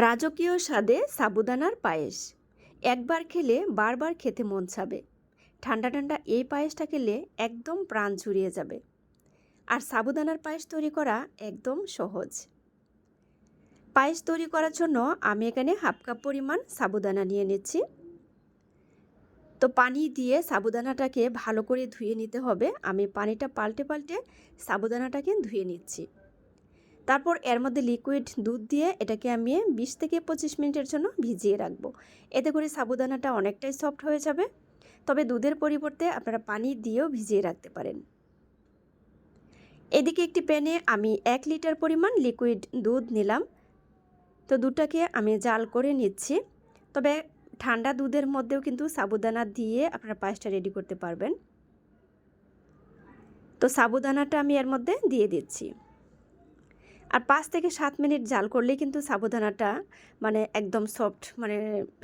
রাজকীয় স্বাদে সাবুদানার পায়েস। একবার খেলে বারবার খেতে মন চাবে। ঠান্ডা ঠান্ডা এই পায়েসটা খেলে একদম প্রাণ জুড়িয়ে যাবে। আর সাবুদানার পায়েস তৈরি করা একদম সহজ। পায়েস তৈরি করার জন্য আমি এখানে হাফ কাপ পরিমাণ সাবুদানা নিয়ে নিচ্ছি। তো পানি দিয়ে সাবুদানাটাকে ভালো করে ধুয়ে নিতে হবে। আমি পানিটা পাল্টে পাল্টে সাবুদানাটাকে ধুয়ে নিচ্ছি। তারপর এর মধ্যে লিকুইড দুধ দিয়ে এটাকে আমি বিশ থেকে পঁচিশ মিনিটের জন্য ভিজিয়ে রাখব। এতে করে সাবুদানাটা অনেকটাই সফট হয়ে যাবে। তবে দুধের পরিবর্তে আপনারা পানি দিয়েও ভিজিয়ে রাখতে পারেন। এদিকে একটি প্যানে আমি এক লিটার পরিমাণ লিকুইড দুধ নিলাম। তো দুধটাকে আমি জাল করে নিচ্ছি। তবে ঠান্ডা দুধের মধ্যেও কিন্তু সাবুদানা দিয়ে আপনারা পায়েসটা রেডি করতে পারবেন। তো সাবুদানাটা আমি এর মধ্যে দিয়ে দিচ্ছি। আর পাঁচ থেকে সাত মিনিট জাল করলেই কিন্তু সাবুদানাটা মানে একদম সফট মানে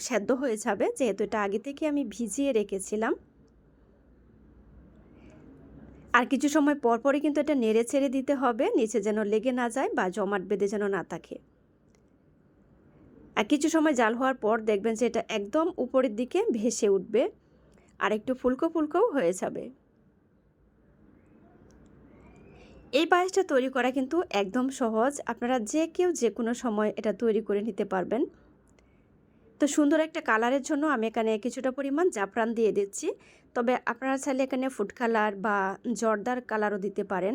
সেদ্ধ হয়ে যাবে। যেহেতু এটা আগে থেকে আমি ভিজিয়ে রেখেছিলাম। আর কিছু সময় পর পরই কিন্তু এটা নেড়ে ছেড়ে দিতে হবে, নিচে যেন লেগে না যায় বা জমাট বেঁধে যেন না থাকে। আর কিছু সময় জাল হওয়ার পর দেখবেন যে এটা একদম উপরের দিকে ভেসে উঠবে, আর একটু ফুলকো ফুলকোও হয়ে যাবে। এই পায়েসটা তৈরি করা কিন্তু একদম সহজ। আপনারা যে কেউ যে কোনো সময় এটা তৈরি করে নিতে পারবেন। তো সুন্দর একটা কালারের জন্য আমি এখানে কিছুটা পরিমাণ জাফরান দিয়ে দিচ্ছি। তবে আপনারা চাইলে এখানে ফুড কালার বা জর্দার কালারও দিতে পারেন।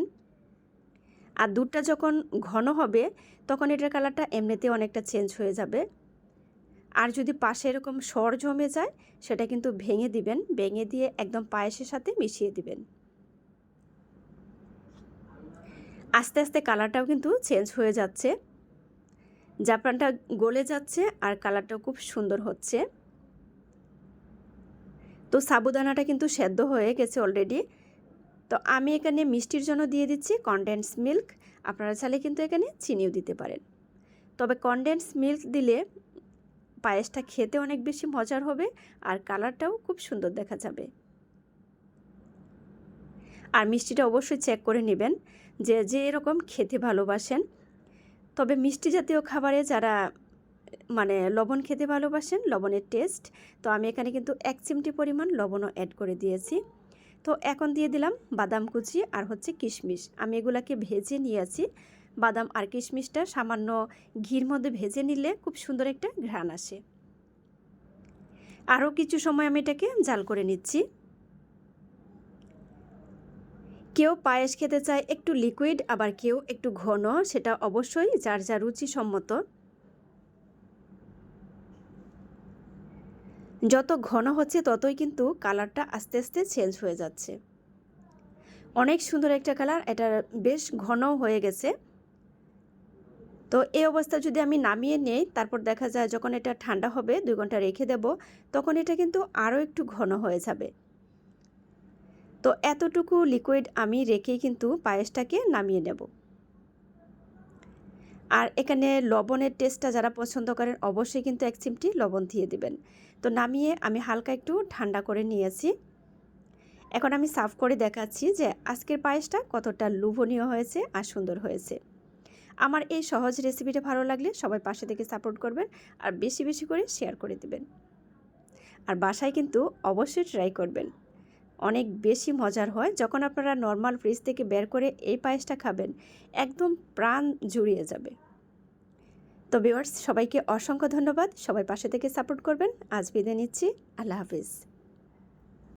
আর দুধটা যখন ঘন হবে, তখন এটার কালারটা এমনিতে অনেকটা চেঞ্জ হয়ে যাবে। আর যদি পাশে এরকম সর জমে যায়, সেটা কিন্তু ভেঙে দিবেন। ভেঙে দিয়ে একদম পায়েসের সাথে মিশিয়ে দিবেন। আস্তে আস্তে কালারটাও কিন্তু চেঞ্জ হয়ে যাচ্ছে। জাফরানটা গলে যাচ্ছে আর কালারটাও খুব সুন্দর হচ্ছে। তো সাবুদানাটা কিন্তু সেদ্ধ হয়ে গেছে অলরেডি তো আমি এখানে মিষ্টির জন্য দিয়ে দিচ্ছি কনডেন্স মিল্ক আপনারা চাইলে কিন্তু এখানে চিনিও দিতে পারেন। তবে কনডেন্স মিল্ক দিলে পায়েসটা খেতে অনেক বেশি মজার হবে আর কালারটাও খুব সুন্দর দেখা যাবে। আর মিষ্টিটা অবশ্যই চেক করে নেবেন। যে যে এরকম খেতে ভালোবাসেন। তবে মিষ্টি জাতীয় খাবারে যারা মানে লবণ খেতে ভালোবাসেন, লবণের টেস্ট তো আমি এখানে কিন্তু এক চিমটি পরিমাণ লবণও অ্যাড করে দিয়েছি। তো এখন দিয়ে দিলাম বাদাম কুচি আর হচ্ছে কিশমিশ। আমি এগুলাকে ভেজে নিয়েছি। বাদাম আর কিশমিশটা সামান্য ঘির মধ্যে ভেজে নিলে খুব সুন্দর একটা ঘ্রাণ আসে। আরও কিছু সময় আমি এটাকে জাল করে নিচ্ছি। কেউ পায়েস খেতে চায় একটু লিকুইড আবার কেউ একটু ঘন, সেটা অবশ্যই যার যা রুচিসম্মত। যত ঘন হচ্ছে ততই কিন্তু কালারটা আস্তে আস্তে চেঞ্জ হয়ে যাচ্ছে। অনেক সুন্দর একটা কালার এটা বেশ ঘন হয়ে গেছে। তো এই অবস্থা যদি আমি নামিয়ে নেই, তারপর দেখা যায় যখন এটা ঠান্ডা হবে, দুই ঘণ্টা রেখে দেব, তখন এটা কিন্তু আরও একটু ঘন হয়ে যাবে। তো এতটুকু লিকুইড আমি রেখেই কিন্তু পায়েসটাকে নামিয়ে নেব। আর এখানে লবণের টেস্টটা যারা পছন্দ করেন, অবশ্যই কিন্তু এক চিমটি লবণ দিয়ে দিবেন। তো নামিয়ে আমি হালকা একটু ঠান্ডা করে নিয়েছি। এখন আমি সাফ করে দেখাচ্ছি যে আজকের পায়েসটা কতটা লোভনীয় হয়েছে আর সুন্দর হয়েছে। আমার এই সহজ রেসিপিটা ভালো লাগলে সবাই পাশে থেকে সাপোর্ট করবেন আর বেশি বেশি করে শেয়ার করে দিবেন। আর বাসায় কিন্তু অবশ্যই ট্রাই করবেন। অনেক বেশি মজার হয় যখন আপনারা নর্মাল ফ্রিজ থেকে বের করে এই পায়েসটা খাবেন, একদম প্রাণ জুড়িয়ে যাবে। তো ভিওয়ার্স সবাইকে অসংখ্য ধন্যবাদ। সবাই পাশে থেকে সাপোর্ট করবেন। আজ বিদায় নিচ্ছি। আল্লাহ হাফিজ।